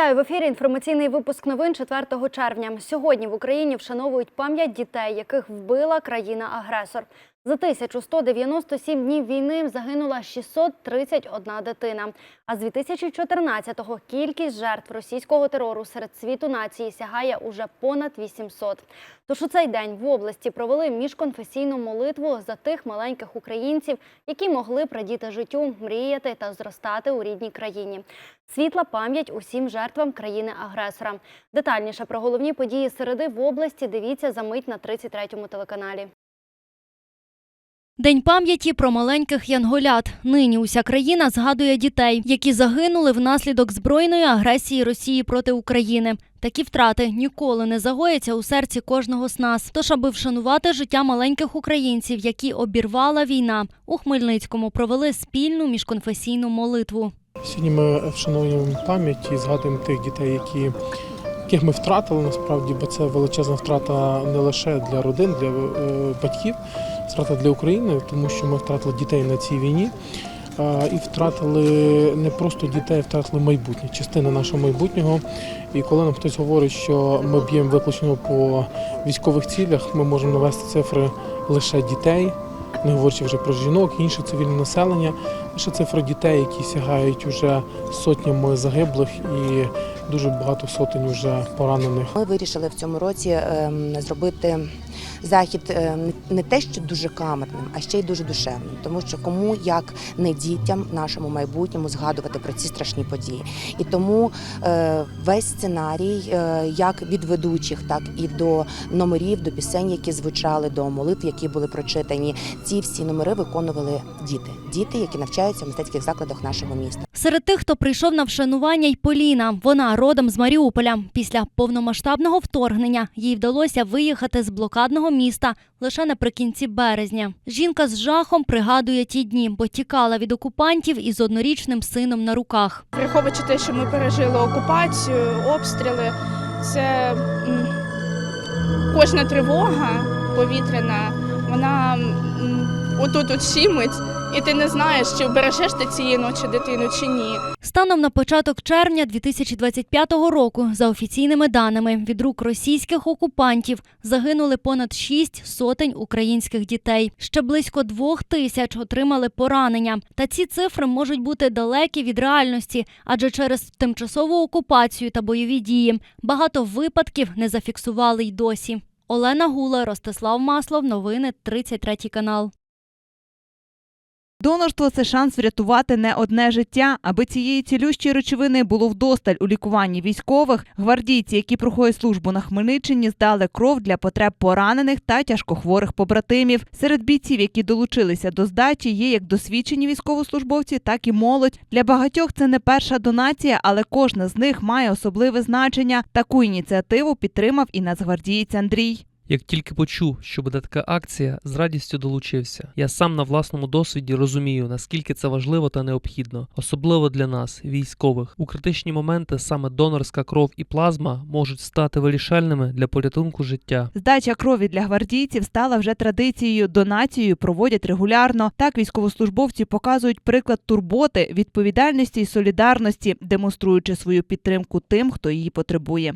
Вітаю в ефірі. Інформаційний випуск новин 4 червня. Сьогодні в Україні вшановують пам'ять дітей, яких вбила країна-агресор. За 1197 днів війни загинула 631 дитина. А з 2014-го кількість жертв російського терору серед світу нації сягає уже понад 800. Тож у цей день в області провели міжконфесійну молитву за тих маленьких українців, які могли радіти життю, мріяти та зростати у рідній країні. Світла пам'ять усім жертвам країни-агресора. Детальніше про головні події середи в області дивіться за мить на 33-му телеканалі. День пам'яті про маленьких янголят. Нині уся країна згадує дітей, які загинули внаслідок збройної агресії Росії проти України. Такі втрати ніколи не загояться у серці кожного з нас. Тож, аби вшанувати життя маленьких українців, які обірвала війна, у Хмельницькому провели спільну міжконфесійну молитву. Сьогодні ми вшановуємо пам'ять і згадуємо тих дітей, які, яких ми втратили насправді, бо це величезна втрата не лише для родин, для е, батьків, втрата для України, тому що ми втратили дітей на цій війні. І втратили не просто дітей, втратили майбутнє, частина нашого майбутнього. І коли нам хтось говорить, що ми б'ємо виключно по військових цілях, ми можемо навести цифри лише дітей, не говорячи вже про жінок, інше цивільне населення. Лише цифри дітей, які сягають уже сотнями загиблих і дуже багато сотень уже поранених. Ми вирішили в цьому році ем, зробити захід ем, не те, що дуже камерним, а ще й дуже душевним. Тому що кому як не дітям, нашому майбутньому згадувати про ці страшні події. І тому е, весь сценарій, е, як від ведучих, так і до номерів, до пісень, які звучали, до молитв, які були прочитані. Ці всі номери виконували діти, діти, які навчаються в мистецьких закладах нашого міста. Серед тих, хто прийшов на вшанування, й Поліна. Вона родом з Маріуполя. Після повномасштабного вторгнення їй вдалося виїхати з блокадного міста лише наприкінці березня. Жінка з жахом пригадує ті дні, бо тікала від окупантів із однорічним сином на руках. Враховуючи те, що ми пережили окупацію, обстріли, це кожна тривога повітряна, вона отут от щимить, і ти не знаєш, чи вбережеш ти цієї ночі дитину чи ні. Станом на початок червня 2025 року, за офіційними даними, від рук російських окупантів загинули понад шість сотень українських дітей. Ще близько двох тисяч отримали поранення. Та ці цифри можуть бути далекі від реальності, адже через тимчасову окупацію та бойові дії багато випадків не зафіксували й досі. Олена Гула, Ростислав Маслов, новини 33 канал. Донорство це шанс врятувати не одне життя. Аби цієї цілющої речовини було вдосталь у лікуванні військових. Гвардійці, які проходять службу на Хмельниччині, здали кров для потреб поранених та тяжкохворих побратимів. Серед бійців, які долучилися до здачі, є як досвідчені військовослужбовці, так і молодь. Для багатьох це не перша донація, але кожна з них має особливе значення. Таку ініціативу підтримав і нацгвардієць Андрій. Як тільки почув, що буде така акція, з радістю долучився. Я сам на власному досвіді розумію, наскільки це важливо та необхідно, особливо для нас, військових. У критичні моменти саме донорська кров і плазма можуть стати вирішальними для порятунку життя. Здача крові для гвардійців стала вже традицією. Донацію проводять регулярно. Так військовослужбовці показують приклад турботи, відповідальності і солідарності, демонструючи свою підтримку тим, хто її потребує.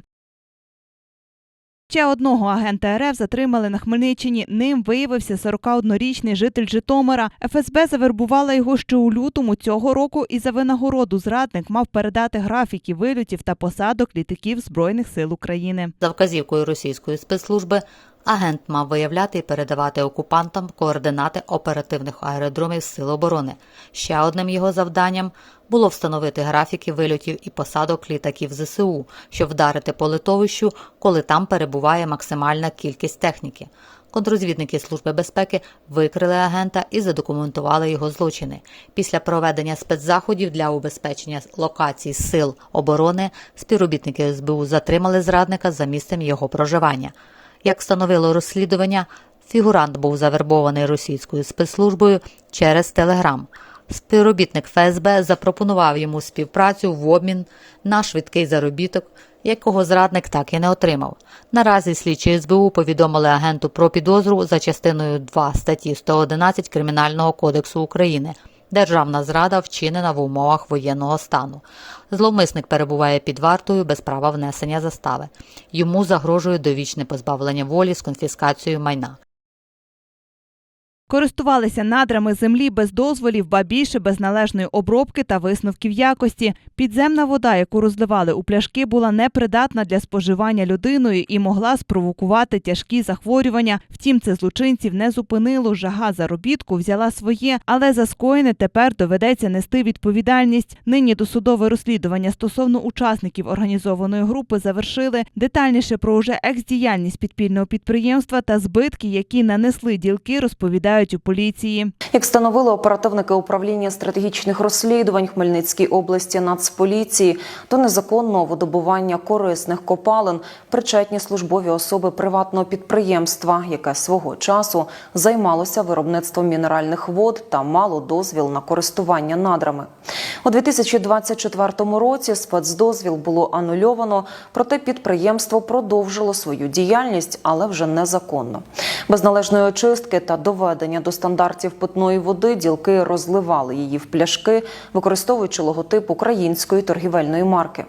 Ще одного агента РФ затримали на Хмельниччині. Ним виявився 41-річний житель Житомира. ФСБ завербувала його ще у лютому цього року, і за винагороду зрадник мав передати графіки вильотів та посадок літаків Збройних сил України. За вказівкою російської спецслужби агент мав виявляти і передавати окупантам координати оперативних аеродромів Сил оборони. Ще одним його завданням було встановити графіки вильотів і посадок літаків ЗСУ, щоб вдарити по литовищу, коли там перебуває максимальна кількість техніки. Контрозвідники Служби безпеки викрили агента і задокументували його злочини. Після проведення спецзаходів для убезпечення локацій сил оборони співробітники СБУ затримали зрадника за місцем його проживання. Як встановило розслідування, фігурант був завербований російською спецслужбою через Телеграм. Співробітник ФСБ запропонував йому співпрацю в обмін на швидкий заробіток, якого зрадник так і не отримав. Наразі слідчі СБУ повідомили агенту про підозру за частиною 2 статті 111 Кримінального кодексу України. Державна зрада вчинена в умовах воєнного стану. Зловмисник перебуває під вартою без права внесення застави. Йому загрожує довічне позбавлення волі з конфіскацією майна. Користувалися надрами землі без дозволів, ба більше без належної обробки та висновків якості. Підземна вода, яку розливали у пляшки, була непридатна для споживання людиною і могла спровокувати тяжкі захворювання. Втім, це злочинців не зупинило. Жага заробітку взяла своє, але за скоєне тепер доведеться нести відповідальність. Нині досудове розслідування стосовно учасників організованої групи завершили. Детальніше про уже екс-діяльність підпільного підприємства та збитки, які нанесли ділки, розповідають у поліції. Як встановили оперативники управління стратегічних розслідувань Хмельницькій області Нацполіції, до незаконного видобування корисних копалин причетні службові особи приватного підприємства, яке свого часу займалося виробництвом мінеральних вод та мало дозвіл на користування надрами. У 2024 році спецдозвіл було анульовано, проте підприємство продовжило свою діяльність, але вже незаконно. Без належної очистки та доведення до стандартів питної води ділки розливали її в пляшки, використовуючи логотип української торгівельної марки.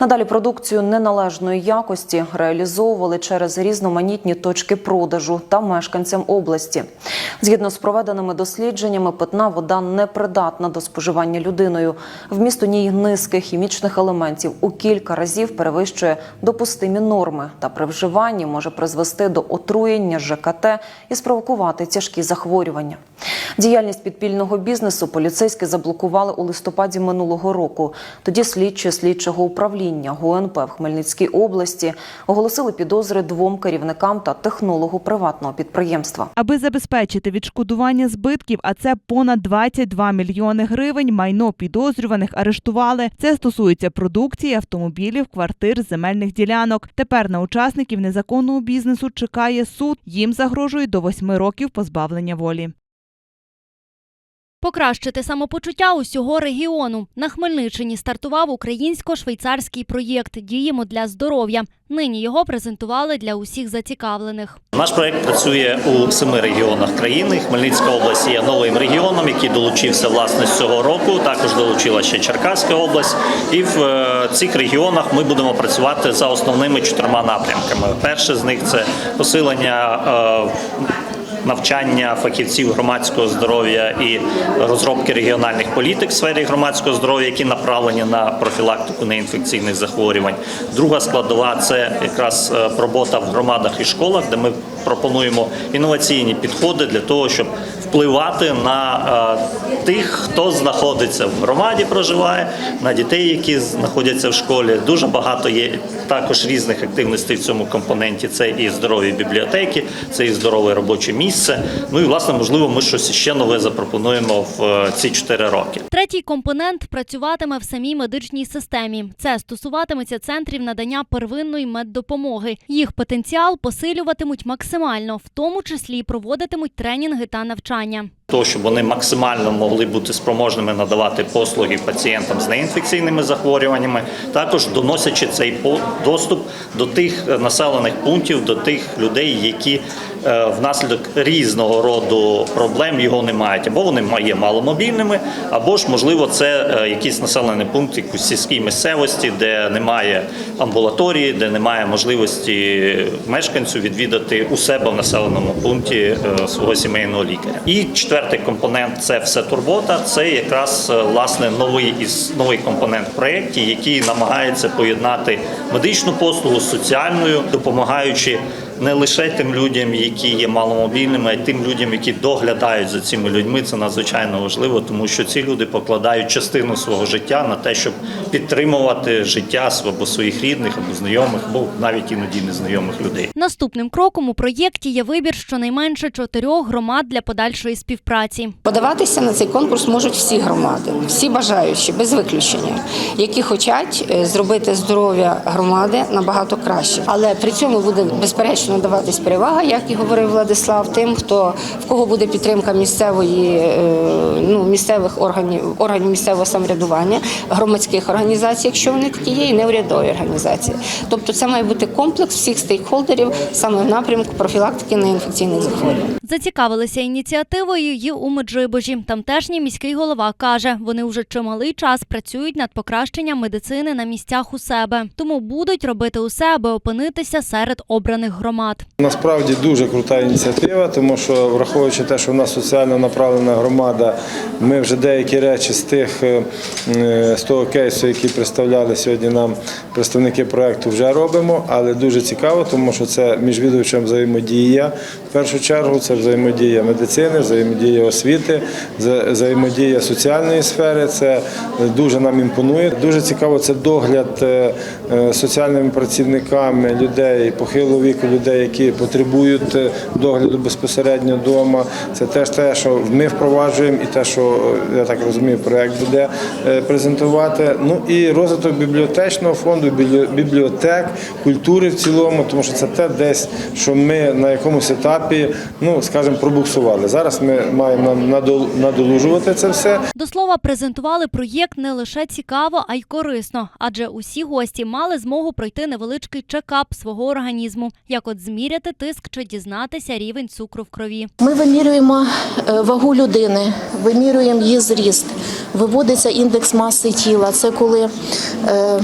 Надалі продукцію неналежної якості реалізовували через різноманітні точки продажу та мешканцям області. Згідно з проведеними дослідженнями, питна вода непридатна до споживання людиною. Вміст у ній низки хімічних елементів у кілька разів перевищує допустимі норми та при вживанні може призвести до отруєння ЖКТ і спровокувати тяжкі захворювання. Діяльність підпільного бізнесу поліцейські заблокували у листопаді минулого року. Тоді слідчі слідчого управління ГУНП в Хмельницькій області оголосили підозри двом керівникам та технологу приватного підприємства. Аби забезпечити відшкодування збитків, а це понад 22 мільйони гривень, майно підозрюваних арештували. Це стосується продукції, автомобілів, квартир, земельних ділянок. Тепер на учасників незаконного бізнесу чекає суд. Їм загрожує до восьми років позбавлення волі. Покращити самопочуття усього регіону. На Хмельниччині стартував українсько-швейцарський проєкт Діємо для здоров'я. Нині його презентували для усіх зацікавлених. Наш проект працює у семи регіонах країни. Хмельницька область є новим регіоном, який долучився власне з цього року. Також долучила ще Черкаська область. І в е, цих регіонах ми будемо працювати за основними чотирма напрямками. Перше з них це посилення. Навчання фахівців громадського здоров'я і розробки регіональних політик в сфері громадського здоров'я, які направлені на профілактику неінфекційних захворювань. Друга складова це якраз е, робота в громадах і школах, де ми пропонуємо інноваційні підходи для того, щоб впливати на е, тих, хто знаходиться в громаді, проживає, на дітей, які знаходяться в школі. Дуже багато є також різних активностей в цьому компоненті. Це і здорові бібліотеки, це і здорове робоче місце. Ну і власне, можливо, ми щось ще нове запропонуємо в е, ці чотири роки. Третій компонент працюватиме в самій медичній системі. Це стосуватиметься центрів надання первинної меддопомоги. Їх потенціал посилюватимуть максимально, в тому числі проводитимуть тренінги та навчання. Того, щоб вони максимально могли бути спроможними надавати послуги пацієнтам з неінфекційними захворюваннями, також доносячи цей доступ до тих е, населених пунктів, до тих людей, які внаслідок різного роду проблем його не мають, або вони є маломобільними, або ж можливо це е, якийсь населений пункт якусь сільській місцевості, де немає амбулаторії, де немає можливості мешканцю відвідати у себе в населеному пункті е, свого сімейного лікаря. І четвертий компонент це все турбота. Це якраз е, власне новий із новий компонент в проєкті, який намагається поєднати медичну послугу з соціальною, допомагаючи не лише тим людям, які є маломобільними, а й тим людям, які доглядають за цими людьми. Це надзвичайно важливо, тому що ці люди покладають частину свого життя на те, щоб підтримувати життя або своїх рідних, або знайомих, або навіть іноді незнайомих людей. Наступним кроком у проєкті є вибір щонайменше чотирьох громад для подальшої співпраці. Подаватися на цей конкурс можуть всі громади, всі бажаючі, без виключення, які хочуть е, зробити здоров'я громади набагато краще. Але при цьому буде безперечно однозначно надаватись перевага, як і говорив Владислав, тим, хто в кого буде підтримка місцевої е, ну, місцевих органів органів місцевого самоврядування, громадських організацій, якщо вони такі є, і неурядові організації. Тобто це має бути комплекс всіх стейкхолдерів саме в напрямку профілактики неінфекційних захворювань. Зацікавилися ініціативою і у Меджибожі. Тамтешній міський голова каже, вони вже чималий час працюють над покращенням медицини на місцях у себе, тому будуть робити усе, аби опинитися серед обраних громад. Насправді дуже крута ініціатива, тому що враховуючи те, що в нас соціально направлена громада, ми вже деякі речі з тих е, е, з того кейсу, які представляли сьогодні нам представники проекту, вже робимо. Але дуже цікаво, тому що це міжвідувачем взаємодія. Першу чергу це взаємодія медицини, взаємодія освіти, вза- взаємодія соціальної сфери. Це дуже нам імпонує. Дуже цікаво це догляд е, е, соціальними працівниками людей похилого віку, людей, які потребують е, догляду безпосередньо вдома. Це теж те, що ми впроваджуємо, і те, що я так розумію, проект буде презентувати. Ну і розвиток бібліотечного фонду, біблі- бібліотек, культури в цілому, тому що це те десь, що ми на якомусь етапі, ну скажімо, пробуксували. Зараз ми маємо надолужувати це все. До слова, презентували проєкт не лише цікаво, а й корисно, адже усі гості мали змогу пройти невеличкий чекап свого організму, як от зміряти тиск чи дізнатися рівень цукру в крові. Ми вимірюємо е, вагу людини, вимірюємо її зріст. Виводиться індекс маси тіла. Це коли е,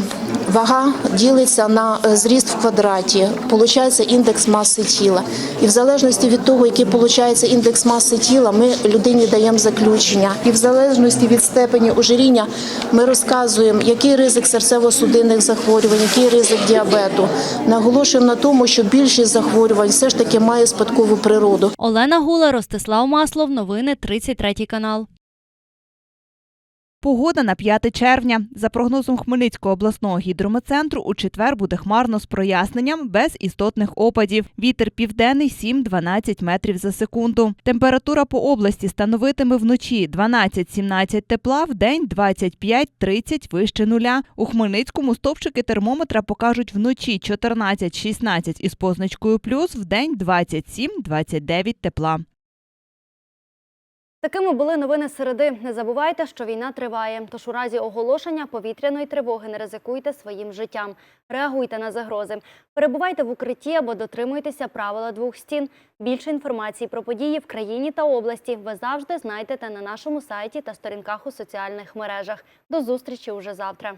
вага ділиться на е, зріст в квадраті, получається індекс маси тіла. І в залежності від того, який получається індекс маси тіла, ми людині даємо заключення. І в залежності від степені ожиріння ми розказуємо, який ризик серцево-судинних захворювань, який ризик діабету. Наголошуємо на тому, що більшість захворювань все ж таки має спадкову природу. Олена Гула, Ростислав Маслов, новини 33 канал. Погода на 5 червня. За прогнозом Хмельницького обласного гідрометцентру, у четвер буде хмарно з проясненням, без істотних опадів. Вітер південний 7-12 метрів за секунду. Температура по області становитиме вночі 12-17 тепла, вдень 25-30 вище нуля. У Хмельницькому стовпчики термометра покажуть вночі 14-16 із позначкою плюс, вдень 27-29 тепла. Такими були новини середи. Не забувайте, що війна триває. Тож у разі оголошення повітряної тривоги не ризикуйте своїм життям. Реагуйте на загрози. Перебувайте в укритті або дотримуйтеся правила двох стін. Більше інформації про події в країні та області ви завжди знайдете на нашому сайті та сторінках у соціальних мережах. До зустрічі уже завтра.